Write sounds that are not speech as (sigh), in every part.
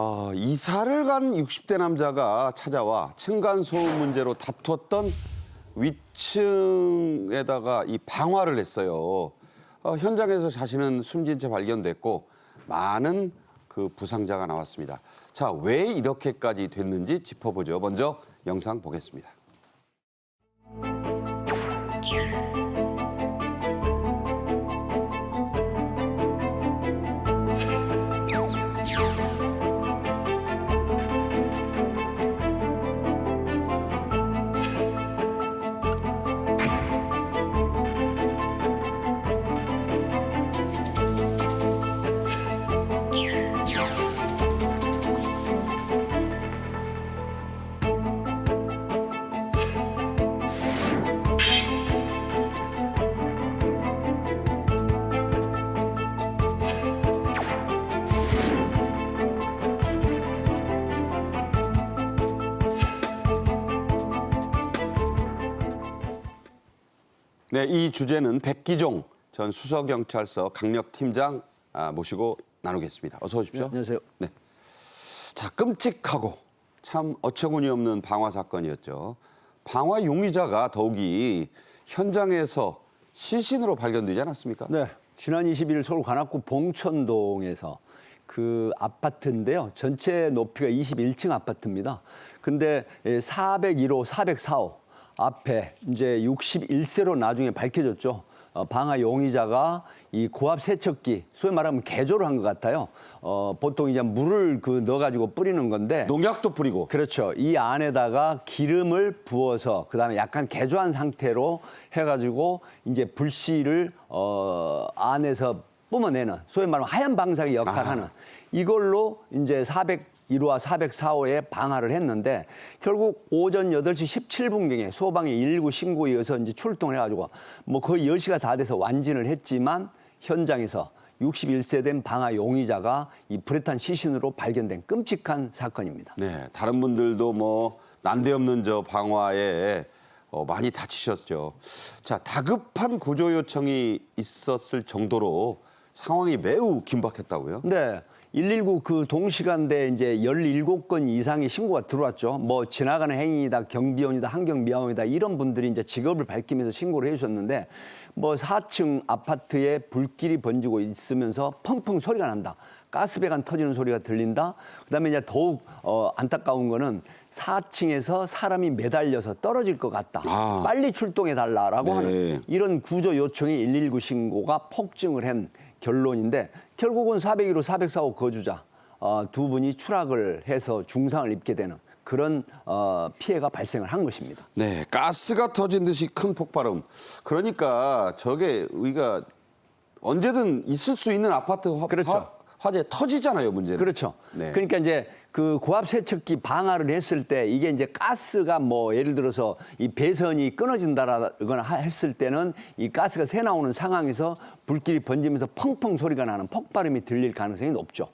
아, 이사를 간 60대 남자가 찾아와 층간소음 문제로 다퉜던 위층에다가 이 방화를 했어요. 어, 현장에서 자신은 숨진 채 발견됐고 많은 그 부상자가 나왔습니다. 자, 왜 이렇게까지 됐는지 짚어보죠. 먼저 영상 보겠습니다. 네, 이 주제는 백기종 전 수서경찰서 강력팀장 아, 모시고 나누겠습니다. 어서 오십시오. 안녕하세요. 네. 자, 끔찍하고 참 어처구니 없는 방화 사건이었죠. 방화 용의자가 더욱이 현장에서 시신으로 발견되지 않았습니까? 네, 지난 21일 서울 관악구 봉천동에서 그 아파트인데요. 전체 높이가 21층 아파트입니다. 근데 401호, 404호 앞에 이제 61세로 나중에 밝혀졌죠. 어, 방화 용의자가 이 고압 세척기, 소위 말하면 개조를 한 것 같아요. 어, 보통 이제 물을 그 넣어가지고 뿌리는 건데 농약도 뿌리고 그렇죠. 이 안에다가 기름을 부어서 그다음에 약간 개조한 상태로 해가지고 이제 불씨를 어 안에서 뿜어내는 소위 말하면 하얀 방사기 역할하는 이걸로 이제 401호와 404호에 방화를 했는데 결국 오전 8시 17분경에 소방이 119 신고에 이어서 이제 출동을 해가지고 뭐 거의 10시가 다 돼서 완진을 했지만 현장에서 61세 된 방화 용의자가 이 불에 탄 시신으로 발견된 끔찍한 사건입니다. 네, 다른 분들도 뭐 난데없는 저 방화에 어, 많이 다치셨죠. 자, 다급한 구조 요청이 있었을 정도로 상황이 매우 긴박했다고요? 네. 119 그 동시간대에 이제 17건 이상의 신고가 들어왔죠. 뭐 지나가는 행위이다, 경비원이다, 환경미화원이다 이런 분들이 이제 직업을 밝히면서 신고를 해 주셨는데 뭐 4층 아파트에 불길이 번지고 있으면서 펑펑 소리가 난다. 가스배관 터지는 소리가 들린다. 그다음에 이제 더욱 어, 안타까운 거는 4층에서 사람이 매달려서 떨어질 것 같다. 아. 빨리 출동해 달라라고 네. 하는 이런 구조 요청이 119 신고가 폭증을 한 결론인데 결국은 401호, 404호 거주자 어, 두 분이 추락을 해서 중상을 입게 되는 그런 어, 피해가 발생을 한 것입니다. 네, 가스가 터진 듯이 큰 폭발음. 그러니까 저게 우리가 언제든 있을 수 있는 아파트 화, 그렇죠. 화, 재 터지잖아요, 문제는. 그렇죠. 네. 그러니까 이제 그 고압 세척기 방화를 했을 때 이게 이제 가스가 뭐 예를 들어서 이 배선이 끊어진다라거나 하- 했을 때는 이 가스가 새 나오는 상황에서 불길이 번지면서 펑펑 소리가 나는 폭발음이 들릴 가능성이 높죠.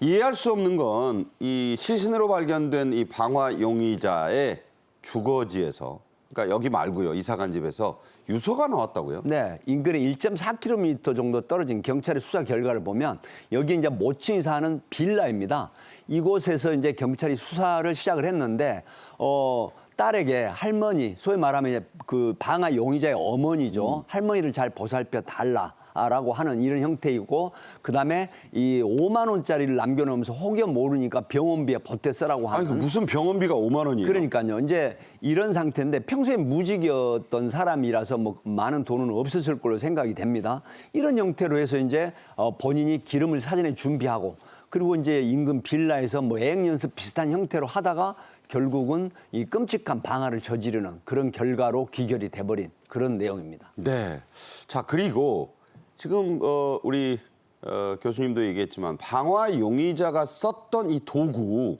이해할 수 없는 건 이 시신으로 발견된 이 방화 용의자의 주거지에서 그러니까 여기 말고요 이사간 집에서 유서가 나왔다고요? 네, 인근에 1.4km 정도 떨어진 경찰의 수사 결과를 보면 여기 이제 모층이 사는 빌라입니다. 이곳에서 이제 경찰이 수사를 시작을 했는데 어 딸에게 할머니, 소위 말하면 그 방화 용의자의 어머니죠. 할머니를 잘 보살펴 달라. 라고 하는 이런 형태이고 그다음에 이 5만 원짜리를 남겨 놓으면서 혹여 모르니까 병원비에 보태 쓰라고 아니 하는 그 무슨 병원비가 5만 원이에요? 그러니까요. 이제 이런 상태인데 평소에 무직이었던 사람이라서 뭐 많은 돈은 없었을 걸로 생각이 됩니다. 이런 형태로 해서 이제 어, 본인이 기름을 사전에 준비하고 그리고 이제 인근 빌라에서 뭐 애행 연습 비슷한 형태로 하다가 결국은 이 끔찍한 방화를 저지르는 그런 결과로 귀결이 돼버린 그런 내용입니다. 네. 자 그리고 지금 어, 우리 어, 교수님도 얘기했지만 방화 용의자가 썼던 이 도구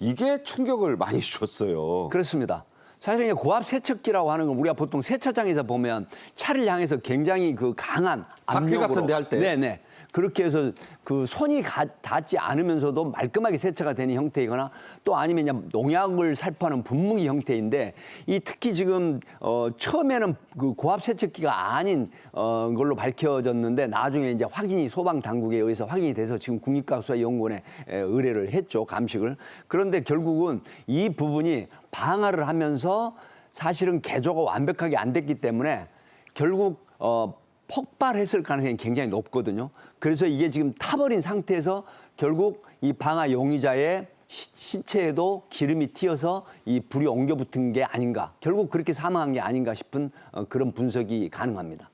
이게 충격을 많이 (laughs) 줬어요. 그렇습니다. 사실 이제 고압 세척기라고 하는 건 우리가 보통 세차장에서 보면 차를 향해서 굉장히 그 강한 바퀴 압력으로 같은 데 할 때. 네네. 그렇게 해서 그 손이 가- 닿지 않으면서도 말끔하게 세차가 되는 형태이거나 또 아니면 그냥 농약을 살포하는 분무기 형태인데 이 특히 지금 어 처음에는 그 고압 세척기가 아닌 어 걸로 밝혀졌는데 나중에 이제 확인이 소방 당국에 의해서 확인이 돼서 지금 국립과학수사연구원에 에, 의뢰를 했죠 감식을. 그런데 결국은 이 부분이 방화를 하면서 사실은 개조가 완벽하게 안 됐기 때문에 결국 어 폭발했을 가능성이 굉장히 높거든요. 그래서 이게 지금 타버린 상태에서 결국 이 방화 용의자의 시- 시체에도 기름이 튀어서 이 불이 옮겨 붙은 게 아닌가. 결국 그렇게 사망한 게 아닌가 싶은 어, 그런 분석이 가능합니다.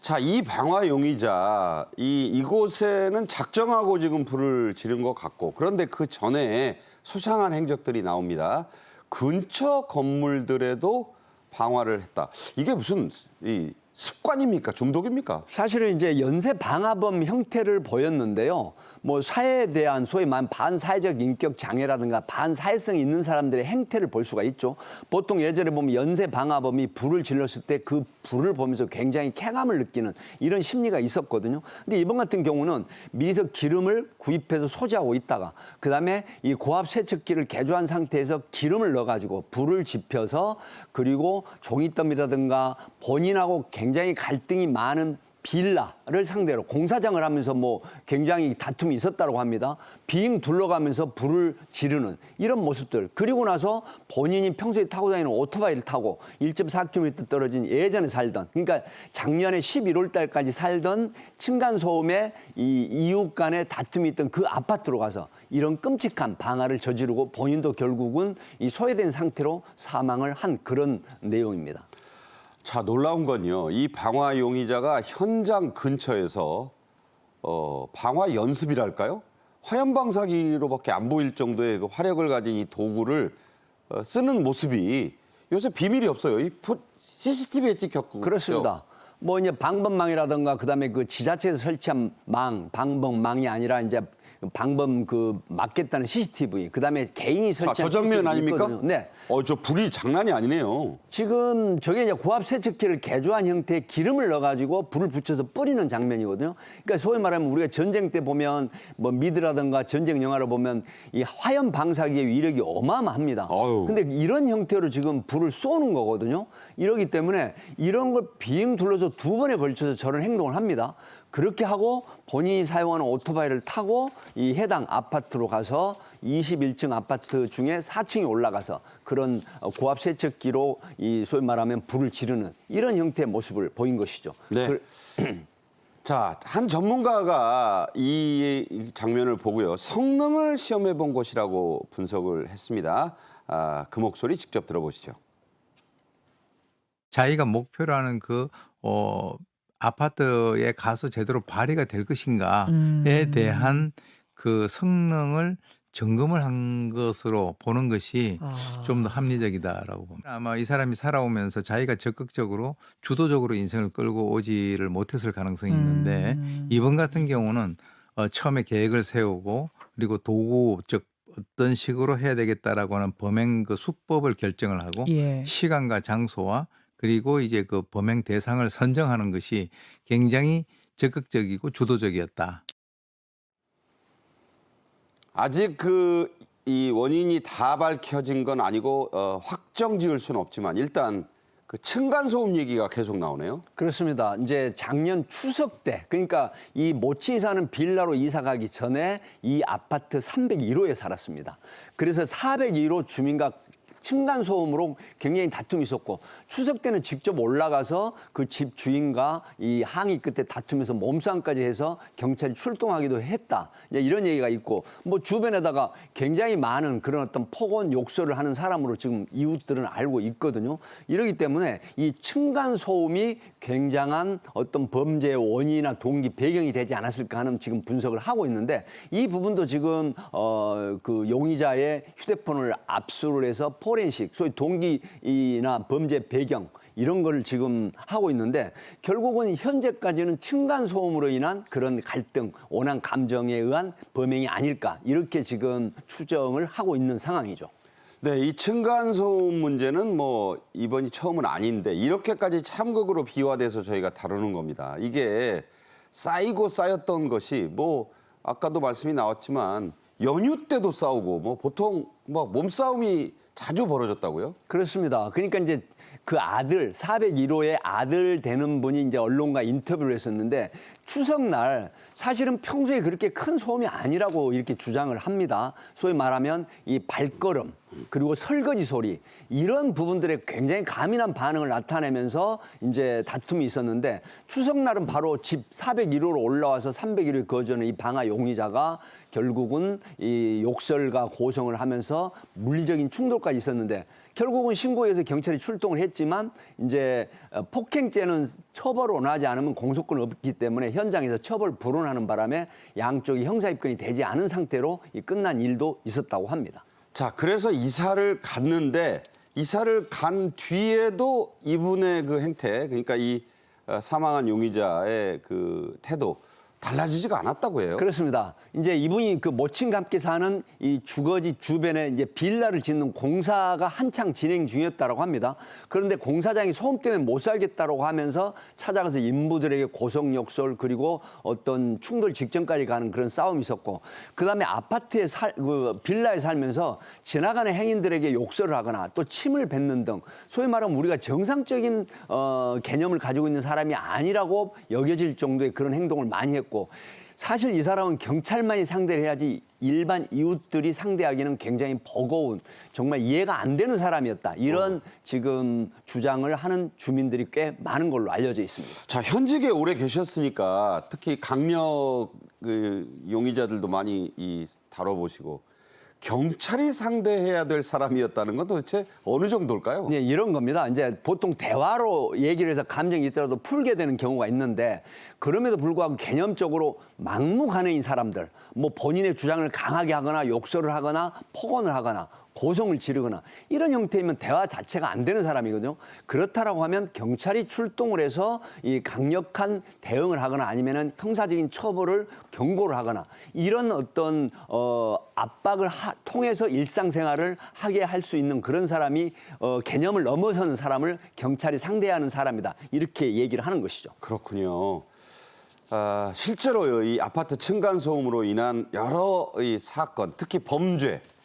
자, 이 방화 용의자 이 이곳에는 작정하고 지금 불을 지른 것 같고 그런데 그 전에 수상한 행적들이 나옵니다. 근처 건물들에도 방화를 했다. 이게 무슨 이 습관입니까? 중독입니까? 사실은 이제 연쇄 방화범 형태를 보였는데요. 뭐 사회에 대한 소위 말하는 반사회적 인격 장애라든가 반사회성이 있는 사람들의 행태를 볼 수가 있죠. 보통 예전에 보면 연쇄 방화범이 불을 질렀을 때 그 불을 보면서 굉장히 쾌감을 느끼는 이런 심리가 있었거든요. 근데 이번 같은 경우는 미리서 기름을 구입해서 소지하고 있다가 그다음에 이 고압 세척기를 개조한 상태에서 기름을 넣어 가지고 불을 지펴서 그리고 종이더미라든가 본인하고 굉장히 갈등이 많은 빌라를 상대로 공사장을 하면서 뭐 굉장히 다툼이 있었다고 합니다. 빙 둘러가면서 불을 지르는 이런 모습들. 그리고 나서 본인이 평소에 타고 다니는 오토바이를 타고 1.4km 떨어진 예전에 살던 그러니까 작년에 11월 달까지 살던 층간 소음에 이 이웃 간에 다툼이 있던 그 아파트로 가서 이런 끔찍한 방화를 저지르고 본인도 결국은 이 소외된 상태로 사망을 한 그런 내용입니다. 자, 놀라운 건요. 이 방화 용의자가 현장 근처에서 어, 방화 연습이랄까요? 화염 방사기로밖에 안 보일 정도의 그 화력을 가진 이 도구를 어, 쓰는 모습이 요새 비밀이 없어요. 이 포- CCTV에 찍혔고 그렇습니다. 뭐 이제 방범망이라든가 그다음에 그 지자체에서 설치한 망, 방범망이 아니라 이제 방범 그 막겠다는 CCTV, 그다음에 개인이 자, 설치한 저 장면 아닙니까? 있거든요. 네. 어, 저 불이 장난이 아니네요. 지금 저게 이제 고압 세척기를 개조한 형태의 기름을 넣어가지고 불을 붙여서 뿌리는 장면이거든요. 그러니까 소위 말하면 우리가 전쟁 때 보면 뭐 미드라든가 전쟁 영화를 보면 이 화염 방사기의 위력이 어마어마합니다. 아유. 근데 이런 형태로 지금 불을 쏘는 거거든요. 이러기 때문에 이런 걸 비행 둘러서 두 번에 걸쳐서 저런 행동을 합니다. 그렇게 하고 본인이 사용하는 오토바이를 타고 이 해당 아파트로 가서 21층 아파트 중에 4층에 올라가서 그런 어, 고압 세척기로 이 소위 말하면 불을 지르는 이런 형태의 모습을 보인 것이죠. 네. 그- (clears throat) 자, 한 전문가가 이 장면을 보고요. 성능을 시험해 본 것이라고 분석을 했습니다. 아, 그 목소리 직접 들어보시죠. 자기가 목표로 하는 그, 어, 아파트에 가서 제대로 발휘가 될 것인가에 대한 그 성능을 점검을 한 것으로 보는 것이 아. 좀더 합리적이다라고 봅니다. 아마 이 사람이 살아오면서 자기가 적극적으로 주도적으로 인생을 끌고 오지를 못했을 가능성이 있는데 음. 이번 같은 경우는 어, 처음에 계획을 세우고 그리고 도구 즉 어떤 식으로 해야 되겠다라고 하는 범행 그 수법을 결정을 하고 예. 시간과 장소와 그리고 이제 그 범행 대상을 선정하는 것이 굉장히 적극적이고 주도적이었다. 아직 그 이 원인이 다 밝혀진 건 아니고 어, 확정 지을 수는 없지만 일단 그 층간 소음 얘기가 계속 나오네요. 그렇습니다. 이제 작년 추석 때, 그러니까 이 모친이 사는 빌라로 이사 가기 전에 이 아파트 301호에 살았습니다. 그래서 401호 주민과 층간 소음으로 굉장히 다툼이 있었고 추석 때는 직접 올라가서 그 집 주인과 이 항의 끝에 다투면서 몸싸움까지 해서 경찰이 출동하기도 했다. 이제 이런 얘기가 있고 뭐 주변에다가 굉장히 많은 그런 어떤 폭언 욕설을 하는 사람으로 지금 이웃들은 알고 있거든요. 이러기 때문에 이 층간 소음이 굉장한 어떤 범죄의 원인이나 동기 배경이 되지 않았을까 하는 지금 분석을 하고 있는데 이 부분도 지금 어 그 용의자의 휴대폰을 압수를 해서 포 렌식 소위 동기나 범죄 배경 이런 걸 지금 하고 있는데 결국은 현재까지는 층간 소음으로 인한 그런 갈등, 원한 감정에 의한 범행이 아닐까 이렇게 지금 추정을 하고 있는 상황이죠. 네, 이 층간 소음 문제는 뭐 이번이 처음은 아닌데 이렇게까지 참극으로 비화돼서 저희가 다루는 겁니다. 이게 쌓이고 쌓였던 것이 뭐 아까도 말씀이 나왔지만 연휴 때도 싸우고 뭐 보통 뭐 몸싸움이 자주 벌어졌다고요? 그렇습니다. 그러니까 이제 그 아들 401호의 아들 되는 분이 이제 언론과 인터뷰를 했었는데 추석날 사실은 평소에 그렇게 큰 소음이 아니라고 이렇게 주장을 합니다. 소위 말하면 이 발걸음 그리고 설거지 소리 이런 부분들에 굉장히 가민한 반응을 나타내면서 이제 다툼이 있었는데 추석날은 바로 집 401호로 올라와서 301호에 거주하는 이 방아 용의자가 결국은 이 욕설과 고성을 하면서 물리적인 충돌까지 있었는데 결국은 신고해서 경찰이 출동을 했지만 이제 어, 폭행죄는 처벌을 원하지 않으면 공소권 없기 때문에 현장에서 처벌 불원하는 바람에 양쪽이 형사 입건이 되지 않은 상태로 이 끝난 일도 있었다고 합니다. 자, 그래서 이사를 갔는데 이사를 간 뒤에도 이분의 그 행태, 그러니까 이 어, 사망한 용의자의 그 태도 달라지지가 않았다고 해요. 그렇습니다. 이제 이분이 그 모친과 함께 사는 이 주거지 주변에 이제 빌라를 짓는 공사가 한창 진행 중이었다고 합니다. 그런데 공사장이 소음 때문에 못 살겠다고 하면서 찾아가서 인부들에게 고성 욕설 그리고 어떤 충돌 직전까지 가는 그런 싸움이 있었고 그다음에 아파트에 살, 그 빌라에 살면서 지나가는 행인들에게 욕설을 하거나 또 침을 뱉는 등 소위 말하면 우리가 정상적인 어, 개념을 가지고 있는 사람이 아니라고 여겨질 정도의 그런 행동을 많이 했고 사실 이 사람은 경찰만이 상대를 해야지 일반 이웃들이 상대하기는 굉장히 버거운 정말 이해가 안 되는 사람이었다. 이런 지금 주장을 하는 주민들이 꽤 많은 걸로 알려져 있습니다. 자, 현직에 오래 계셨으니까 특히 강력 그 용의자들도 많이 이 다뤄보시고 경찰이 상대해야 될 사람이었다는 건 도대체 어느 정도일까요? 네, 이런 겁니다. 이제 보통 대화로 얘기를 해서 감정이 있더라도 풀게 되는 경우가 있는데 그럼에도 불구하고 개념적으로 막무가내인 사람들, 뭐 본인의 주장을 강하게 하거나 욕설을 하거나 폭언을 하거나 고성을 지르거나 이런 형태이면 대화 자체가 안 되는 사람이거든요. 그렇다라고 하면 경찰이 출동을 해서 이 강력한 대응을 하거나 아니면은 형사적인 처벌을 경고를 하거나 이런 어떤 어 압박을 하- 통해서 일상생활을 하게 할 수 있는 그런 사람이 어 개념을 넘어서는 사람을 경찰이 상대하는 사람이다. 이렇게 얘기를 하는 것이죠. 그렇군요. 아, 실제로요, 이 아파트 층간 소음으로 인한 여러 이 사건, 특히 범죄, 아,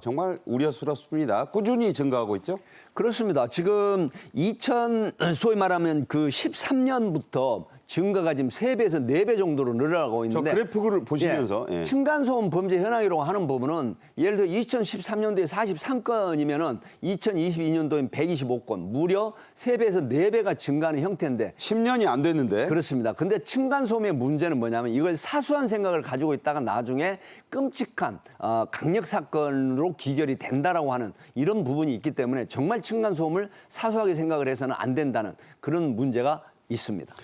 정말 우려스럽습니다. 꾸준히 증가하고 있죠. 그렇습니다. 지금 2000 소위 말하면 그 13년부터 증가가 지금 세배에서네 배 정도로 늘어나고 있는데 그래프를 보시면서, 예. 층간소음 범죄 현황이라고 하는 부분은 예를 들어 2013년도에 43건이면은 2022년도엔 125건 무려 세배에서네배가 증가하는 형태인데 10년이 안 됐는데. 그렇습니다. 근데 층간소음의 문제는 뭐냐면 이걸 사소한 생각을 가지고 있다가 나중에 끔찍한 어, 강력 사건으로 기결이 된다라고 하는 이런 부분이 있기 때문에 정말 층간소음을 사소하게 생각을 해서는 안 된다는 그런 문제가 있습니다.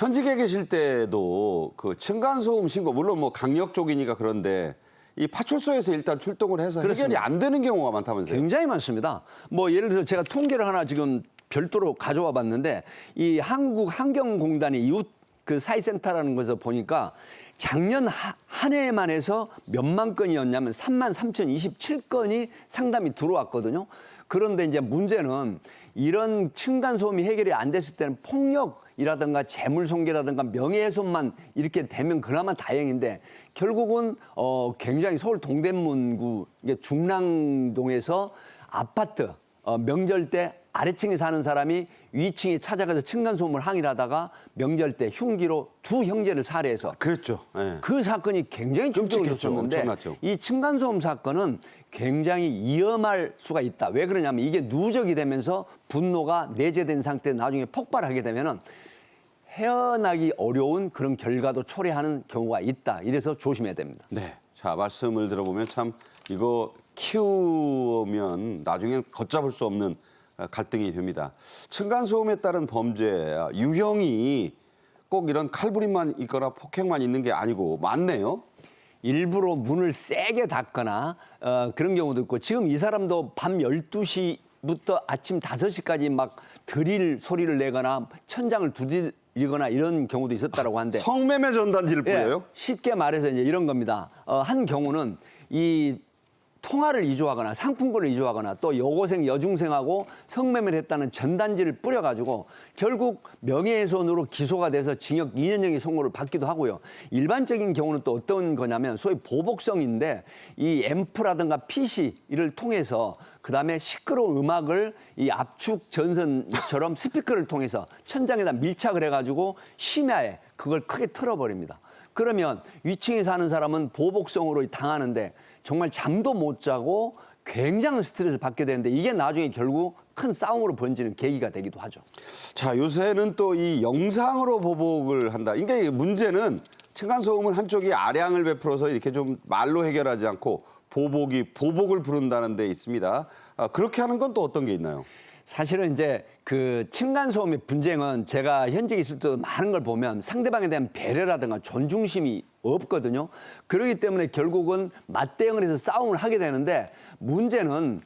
현직에 계실 때도 그 층간소음 신고, 물론 뭐 강력 쪽이니까 그런데 이 파출소에서 일단 출동을 해서 해결이. 안 되는 경우가 많다면서요. 굉장히 많습니다. 뭐 예를 들어서 제가 통계를 하나 지금 별도로 가져와 봤는데 이 한국 환경공단의 이웃 그 사회센터라는 것에서 보니까 작년 하- 한 해에만 해서 몇만 건이었냐면 3만 3,027건이 상담이 들어왔거든요. 그런데 이제 문제는 이런 층간소음이 해결이 안 됐을 때는 폭력이라든가 재물손괴라든가 명예훼손만 이렇게 되면 그나마 다행인데 결국은 어 굉장히 서울 동대문구 중랑동에서 아파트 어 명절 때 아래층에 사는 사람이 위층에 찾아가서 층간소음을 항의하다가 명절 때 흉기로 두 형제를 살해해서 그랬죠. 예. 그 사건이 굉장히 충격을 끔찍했죠. 줬었는데 엄청났죠. 이 층간소음 사건은 굉장히 위험할 수가 있다. 왜 그러냐면 이게 누적이 되면서 분노가 내재된 상태 에 나중에 폭발하게 되면은 헤어나기 어려운 그런 결과도 초래하는 경우가 있다. 이래서 조심해야 됩니다. 네. 자, 말씀을 들어보면 참 이거 키우면 나중엔 걷잡을 수 없는 어, 갈등이 됩니다. 층간소음에 따른 범죄 아, 유형이 꼭 이런 칼부림만 있거나 폭행만 있는 게 아니고 많네요. 일부러 문을 세게 닫거나 어, 그런 경우도 있고 지금 이 사람도 밤 12시부터 아침 5시까지 막 드릴 소리를 내거나 천장을 두드리거나 이런 경우도 있었다고 하는데 성매매 전단지를 예, 뿌려요? 쉽게 말해서 이제 이런 겁니다. 어, 한 경우는 이 통화를 이주하거나 상품권을 이주하거나 또 여고생 여중생하고 성매매를 했다는 전단지를 뿌려가지고 결국 명예훼손으로 기소가 돼서 징역 2년형의 선고를 받기도 하고요. 일반적인 경우는 또 어떤 거냐면 소위 보복성인데 이 앰프라든가 PC를 통해서 그 다음에 시끄러운 음악을 이 압축 전선처럼 (laughs) 스피커를 통해서 천장에다 밀착을 해가지고 심야에 그걸 크게 틀어버립니다. 그러면 위층에 사는 사람은 보복성으로 당하는데 정말 잠도 못 자고 굉장한 스트레스를 받게 되는데 이게 나중에 결국 큰 싸움으로 번지는 계기가 되기도 하죠. 자, 요새는 또 이 영상으로 보복을 한다. 그러니까 이 문제는 층간소음은 한쪽이 아량을 베풀어서 이렇게 좀 말로 해결하지 않고 보복이 보복을 부른다는 데 있습니다. 아, 그렇게 하는 건 또 어떤 게 있나요? 사실은 이제 그 층간소음의 분쟁은 제가 현직에 있을 때도 많은 걸 보면 상대방에 대한 배려라든가 존중심이 없거든요. 그렇기 때문에 결국은 맞대응을 해서 싸움을 하게 되는데 문제는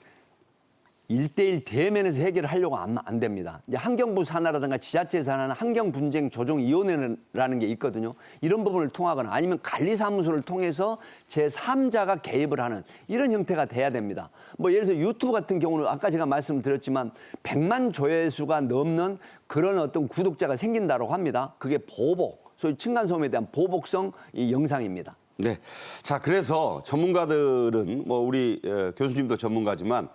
일대일 대면에서 해결을 하려고 하면 안 됩니다. 이제 환경부 산하라든가 지자체 산하는 환경분쟁 조정위원회라는 게 있거든요. 이런 부분을 통하거나 아니면 관리사무소를 통해서 제3자가 개입을 하는 이런 형태가 돼야 됩니다. 뭐 예를 들어서 유튜브 같은 경우는 아까 제가 말씀드렸지만 100만 조회수가 넘는 그런 어떤 구독자가 생긴다고 합니다. 그게 보복, 소위 층간소음에 대한 보복성 이 영상입니다. 네. 자, 그래서 전문가들은 뭐 우리 어, 교수님도 전문가지만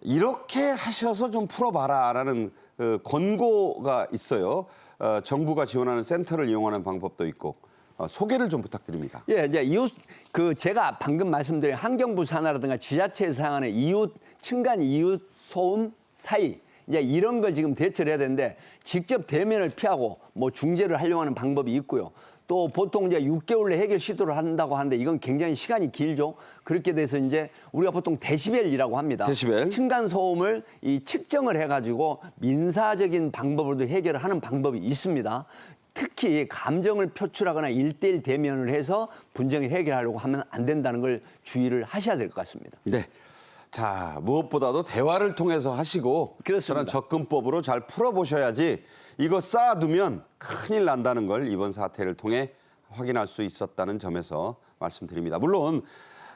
이렇게 하셔서 좀 풀어봐라라는 어, 권고가 있어요. 어, 정부가 지원하는 센터를 이용하는 방법도 있고 어, 소개를 좀 부탁드립니다. 예, 이제 이웃 그 제가 방금 말씀드린 환경부 산하라든가 지자체에서 상하는 이웃 층간 이웃 소음 사이 이제 이런 걸 지금 대처를 해야 되는데 직접 대면을 피하고 뭐 중재를 하려고 하는 방법이 있고요. 또 보통 이제 6개월 내 해결 시도를 한다고 하는데 이건 굉장히 시간이 길죠. 그렇게 돼서 이제 우리가 보통 데시벨이라고 합니다. 데시벨. 층간 소음을 이 측정을 해가지고 민사적인 방법으로도 해결을 하는 방법이 있습니다. 특히 감정을 표출하거나 일대일 대면을 해서 분쟁을 해결하려고 하면 안 된다는 걸 주의를 하셔야 될 것 같습니다. 네. 자, 무엇보다도 대화를 통해서 하시고 그렇습니다. 저런 접근법으로 잘 풀어보셔야지 이거 쌓아두면 큰일 난다는 걸 이번 사태를 통해 확인할 수 있었다는 점에서 말씀드립니다. 물론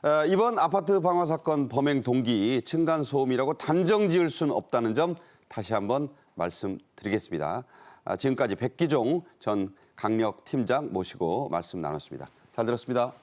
어, 이번 아파트 방화 사건 범행 동기 층간 소음이라고 단정 지을 수는 없다는 점 다시 한번 말씀드리겠습니다. 아, 지금까지 백기종 전 강력 팀장 모시고 말씀 나눴습니다. 잘 들었습니다.